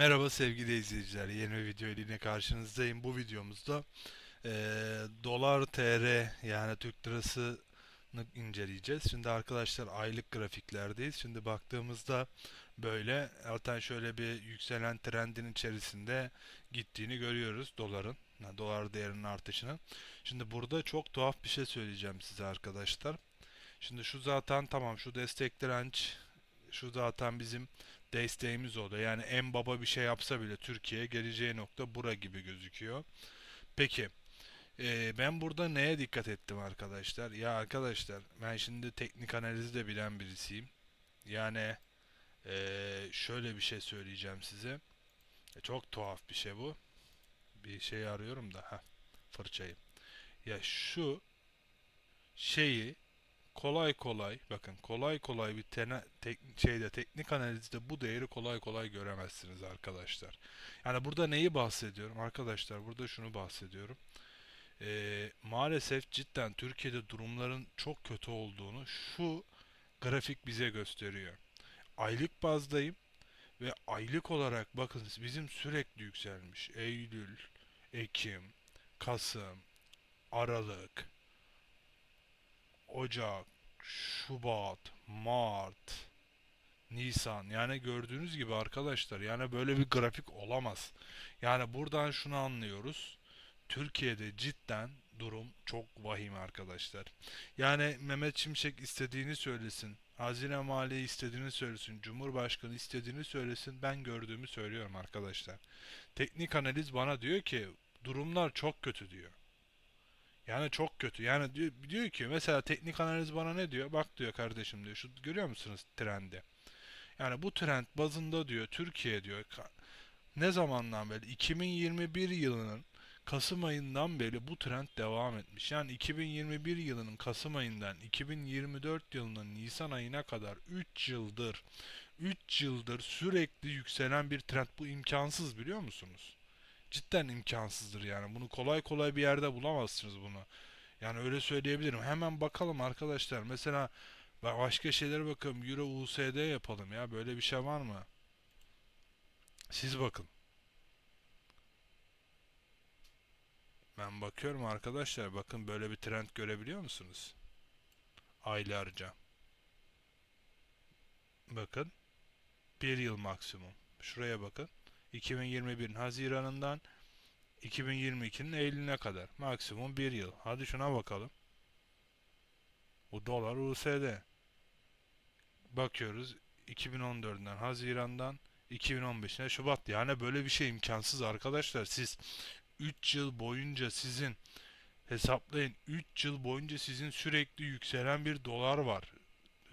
Merhaba sevgili izleyiciler. Yeni bir video ile karşınızdayım. Bu videomuzda eee, dolar TL yani Türk lirasını inceleyeceğiz. Şimdi arkadaşlar aylık grafiklerdeyiz. Şimdi baktığımızda böyle zaten şöyle bir yükselen trendin içerisinde gittiğini görüyoruz doların. Yani dolar değerinin artışını. Şimdi burada çok tuhaf bir şey söyleyeceğim size arkadaşlar. Şimdi şu zaten tamam şu destek direnç şu zaten bizim desteğimiz oldu. Yani en baba bir şey yapsa bile Türkiye geleceği nokta bura gibi gözüküyor. Peki e, ben burada neye dikkat ettim arkadaşlar? Ya arkadaşlar ben şimdi teknik analizi de bilen birisiyim. Yani e, şöyle bir şey söyleyeceğim size. E, çok tuhaf bir şey bu. Bir şey arıyorum da ha fırçayı. Ya şu şeyi kolay kolay bakın kolay kolay bir tene, tek, şeyde teknik analizde bu değeri kolay kolay göremezsiniz arkadaşlar. Yani burada neyi bahsediyorum arkadaşlar? Burada şunu bahsediyorum. Ee, maalesef cidden Türkiye'de durumların çok kötü olduğunu şu grafik bize gösteriyor. Aylık bazdayım ve aylık olarak bakın bizim sürekli yükselmiş. Eylül, Ekim, Kasım, Aralık, Ocak, Şubat, Mart, Nisan. Yani gördüğünüz gibi arkadaşlar yani böyle bir grafik olamaz. Yani buradan şunu anlıyoruz. Türkiye'de cidden durum çok vahim arkadaşlar. Yani Mehmet Şimşek istediğini söylesin. Hazine Maliye istediğini söylesin. Cumhurbaşkanı istediğini söylesin. Ben gördüğümü söylüyorum arkadaşlar. Teknik analiz bana diyor ki durumlar çok kötü diyor. Yani çok kötü. Yani diyor, diyor ki mesela teknik analiz bana ne diyor? Bak diyor kardeşim diyor. Şu görüyor musunuz trendi? Yani bu trend bazında diyor Türkiye diyor ne zamandan beri 2021 yılının Kasım ayından beri bu trend devam etmiş. Yani 2021 yılının Kasım ayından 2024 yılının Nisan ayına kadar 3 yıldır 3 yıldır sürekli yükselen bir trend. Bu imkansız biliyor musunuz? Cidden imkansızdır yani. Bunu kolay kolay bir yerde bulamazsınız bunu. Yani öyle söyleyebilirim. Hemen bakalım arkadaşlar. Mesela başka şeylere bakalım. Euro USD yapalım ya. Böyle bir şey var mı? Siz bakın. Ben bakıyorum arkadaşlar. Bakın böyle bir trend görebiliyor musunuz? Aylarca. Bakın. Bir yıl maksimum. Şuraya bakın. 2021'in Haziran'ından 2022'nin Eylül'üne kadar. Maksimum bir yıl. Hadi şuna bakalım. Bu dolar USD. Bakıyoruz 2014'den Haziran'dan 2015'ine Şubat. Yani böyle bir şey imkansız arkadaşlar. Siz 3 yıl boyunca sizin hesaplayın 3 yıl boyunca sizin sürekli yükselen bir dolar var.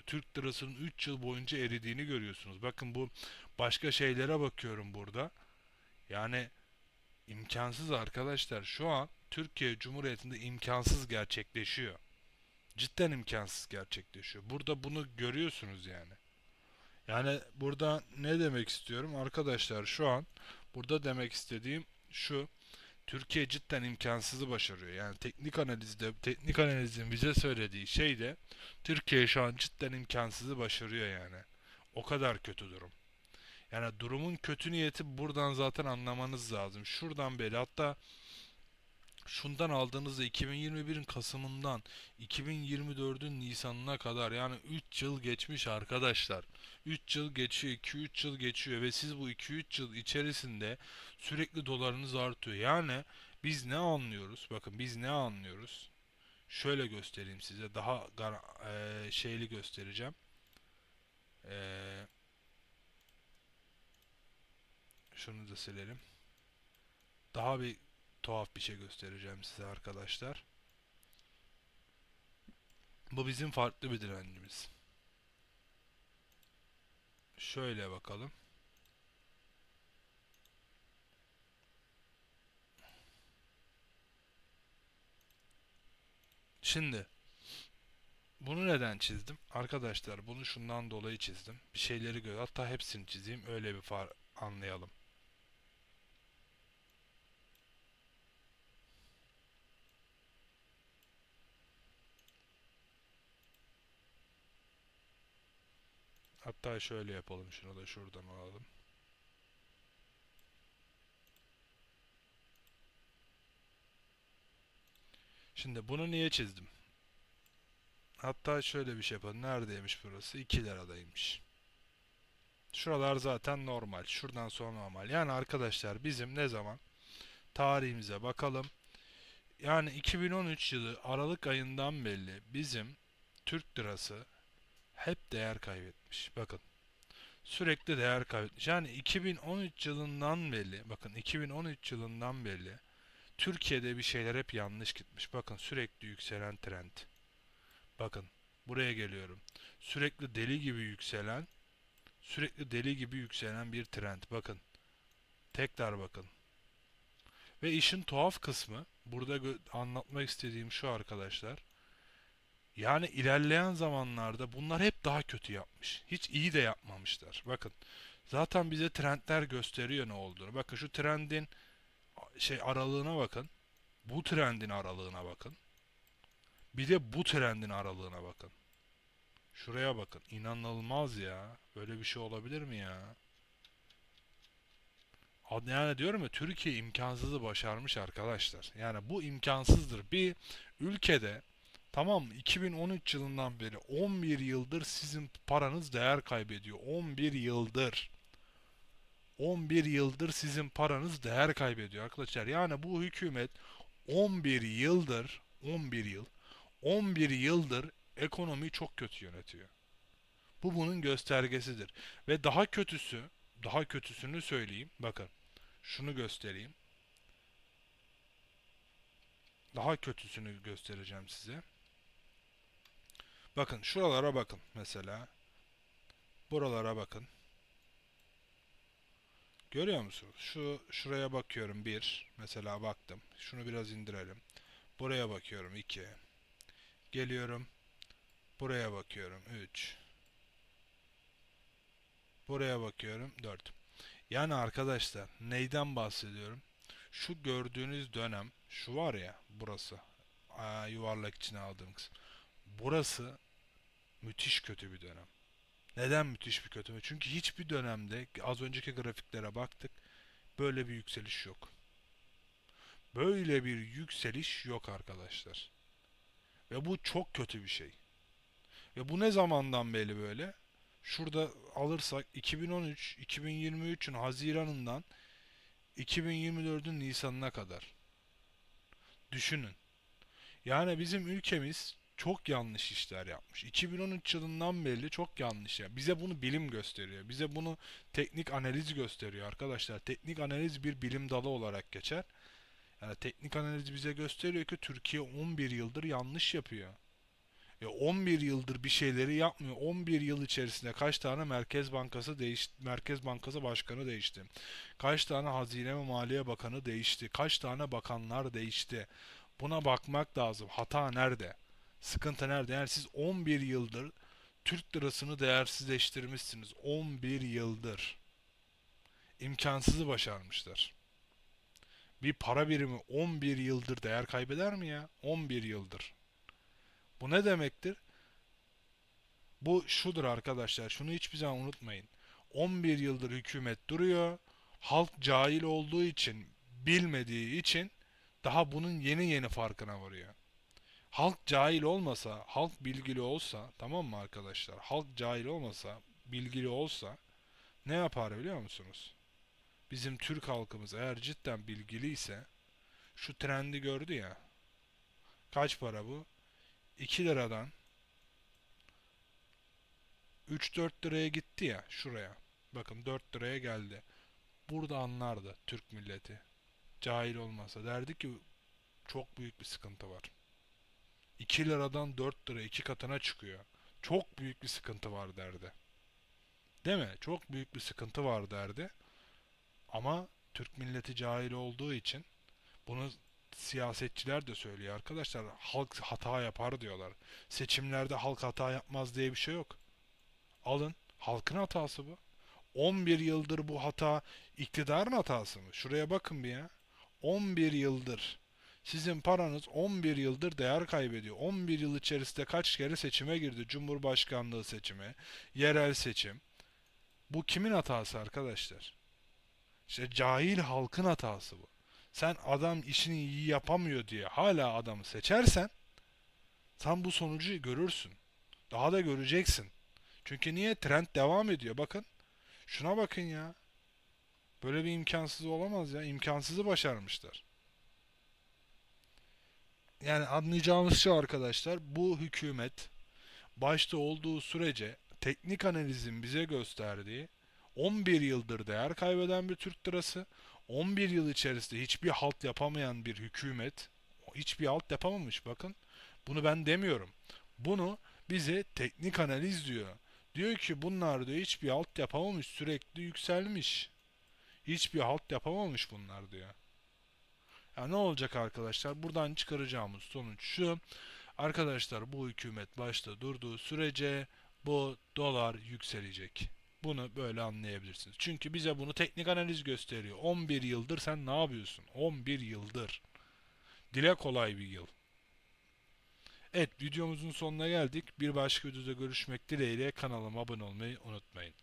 Türk lirasının 3 yıl boyunca eridiğini görüyorsunuz. Bakın bu başka şeylere bakıyorum burada. Yani imkansız arkadaşlar. Şu an Türkiye Cumhuriyeti'nde imkansız gerçekleşiyor. Cidden imkansız gerçekleşiyor. Burada bunu görüyorsunuz yani. Yani burada ne demek istiyorum arkadaşlar şu an burada demek istediğim şu Türkiye cidden imkansızı başarıyor. Yani teknik analizde teknik analizin bize söylediği şey de Türkiye şu an cidden imkansızı başarıyor yani. O kadar kötü durum. Yani durumun kötü niyeti buradan zaten anlamanız lazım. Şuradan beri hatta şundan aldığınızda 2021'in Kasım'ından 2024'ün Nisan'ına kadar yani 3 yıl geçmiş arkadaşlar. 3 yıl geçiyor, 2-3 yıl geçiyor ve siz bu 2-3 yıl içerisinde sürekli dolarınız artıyor. Yani biz ne anlıyoruz? Bakın biz ne anlıyoruz? Şöyle göstereyim size. Daha e, şeyli göstereceğim. E, şunu da silelim. Daha bir tuhaf bir şey göstereceğim size arkadaşlar. Bu bizim farklı bir direncimiz. Şöyle bakalım. Şimdi bunu neden çizdim? Arkadaşlar bunu şundan dolayı çizdim. Bir şeyleri gör. Hatta hepsini çizeyim. Öyle bir far anlayalım. Hatta şöyle yapalım. Şunu da şuradan alalım. Şimdi bunu niye çizdim? Hatta şöyle bir şey yapalım. Neredeymiş burası? 2 liradaymış. Şuralar zaten normal. Şuradan sonra normal. Yani arkadaşlar bizim ne zaman? Tarihimize bakalım. Yani 2013 yılı Aralık ayından belli bizim Türk lirası hep değer kaybetmiş. Bakın. Sürekli değer kaybetmiş. Yani 2013 yılından belli, bakın 2013 yılından belli Türkiye'de bir şeyler hep yanlış gitmiş. Bakın sürekli yükselen trend. Bakın buraya geliyorum. Sürekli deli gibi yükselen, sürekli deli gibi yükselen bir trend. Bakın. Tekrar bakın. Ve işin tuhaf kısmı, burada anlatmak istediğim şu arkadaşlar. Yani ilerleyen zamanlarda bunlar hep daha kötü yapmış. Hiç iyi de yapmamışlar. Bakın. Zaten bize trendler gösteriyor ne olduğunu. Bakın şu trendin şey aralığına bakın. Bu trendin aralığına bakın. Bir de bu trendin aralığına bakın. Şuraya bakın. İnanılmaz ya. Böyle bir şey olabilir mi ya? Yani diyorum ya Türkiye imkansızı başarmış arkadaşlar. Yani bu imkansızdır. Bir ülkede tamam mı? 2013 yılından beri 11 yıldır sizin paranız değer kaybediyor. 11 yıldır. 11 yıldır sizin paranız değer kaybediyor arkadaşlar. Yani bu hükümet 11 yıldır 11 yıl 11 yıldır ekonomiyi çok kötü yönetiyor. Bu bunun göstergesidir. Ve daha kötüsü, daha kötüsünü söyleyeyim. Bakın, şunu göstereyim. Daha kötüsünü göstereceğim size. Bakın şuralara bakın mesela. Buralara bakın. Görüyor musunuz? Şu şuraya bakıyorum bir. Mesela baktım. Şunu biraz indirelim. Buraya bakıyorum 2. Geliyorum. Buraya bakıyorum 3. Buraya bakıyorum 4. Yani arkadaşlar neyden bahsediyorum? Şu gördüğünüz dönem şu var ya burası. Aa, yuvarlak içine aldığım kısım. Burası müthiş kötü bir dönem. Neden müthiş bir kötü? Çünkü hiçbir dönemde az önceki grafiklere baktık. Böyle bir yükseliş yok. Böyle bir yükseliş yok arkadaşlar. Ve bu çok kötü bir şey. Ve bu ne zamandan beri böyle? Şurada alırsak 2013, 2023'ün Haziran'ından 2024'ün Nisan'ına kadar. Düşünün. Yani bizim ülkemiz çok yanlış işler yapmış. 2013 yılından beri çok yanlış ya. Bize bunu bilim gösteriyor. Bize bunu teknik analiz gösteriyor arkadaşlar. Teknik analiz bir bilim dalı olarak geçer. Yani teknik analiz bize gösteriyor ki Türkiye 11 yıldır yanlış yapıyor. E 11 yıldır bir şeyleri yapmıyor. 11 yıl içerisinde kaç tane Merkez Bankası değişti, Merkez Bankası Başkanı değişti. Kaç tane Hazine ve Maliye Bakanı değişti. Kaç tane bakanlar değişti. Buna bakmak lazım. Hata nerede? Sıkıntı nerede? Yani siz 11 yıldır Türk lirasını değersizleştirmişsiniz. 11 yıldır. İmkansızı başarmışlar. Bir para birimi 11 yıldır değer kaybeder mi ya? 11 yıldır. Bu ne demektir? Bu şudur arkadaşlar. Şunu hiçbir zaman unutmayın. 11 yıldır hükümet duruyor. Halk cahil olduğu için, bilmediği için daha bunun yeni yeni farkına varıyor. Halk cahil olmasa, halk bilgili olsa, tamam mı arkadaşlar? Halk cahil olmasa, bilgili olsa ne yapar biliyor musunuz? Bizim Türk halkımız eğer cidden bilgiliyse şu trendi gördü ya. Kaç para bu? 2 liradan 3-4 liraya gitti ya şuraya. Bakın 4 liraya geldi. Burada anlardı Türk milleti. Cahil olmasa. Derdi ki çok büyük bir sıkıntı var. 2 liradan 4 lira 2 katına çıkıyor. Çok büyük bir sıkıntı var derdi. Değil mi? Çok büyük bir sıkıntı var derdi. Ama Türk milleti cahil olduğu için bunu siyasetçiler de söylüyor arkadaşlar. Halk hata yapar diyorlar. Seçimlerde halk hata yapmaz diye bir şey yok. Alın. Halkın hatası bu. 11 yıldır bu hata iktidarın hatası mı? Şuraya bakın bir ya. 11 yıldır. Sizin paranız 11 yıldır değer kaybediyor. 11 yıl içerisinde kaç kere seçime girdi? Cumhurbaşkanlığı seçimi, yerel seçim. Bu kimin hatası arkadaşlar? İşte cahil halkın hatası bu. sen adam işini iyi yapamıyor diye hala adamı seçersen sen bu sonucu görürsün. Daha da göreceksin. Çünkü niye? Trend devam ediyor. Bakın. Şuna bakın ya. Böyle bir imkansız olamaz ya. İmkansızı başarmışlar. Yani anlayacağımız şey arkadaşlar bu hükümet başta olduğu sürece teknik analizin bize gösterdiği 11 yıldır değer kaybeden bir Türk lirası 11 yıl içerisinde hiçbir halt yapamayan bir hükümet hiçbir halt yapamamış bakın. Bunu ben demiyorum. Bunu bize teknik analiz diyor. Diyor ki bunlar diyor hiçbir halt yapamamış sürekli yükselmiş. Hiçbir halt yapamamış bunlar diyor. Ya ne olacak arkadaşlar? Buradan çıkaracağımız sonuç şu. Arkadaşlar bu hükümet başta durduğu sürece bu dolar yükselecek. Bunu böyle anlayabilirsiniz. Çünkü bize bunu teknik analiz gösteriyor. 11 yıldır sen ne yapıyorsun? 11 yıldır. Dile kolay bir yıl. Evet videomuzun sonuna geldik. Bir başka videoda görüşmek dileğiyle kanalıma abone olmayı unutmayın.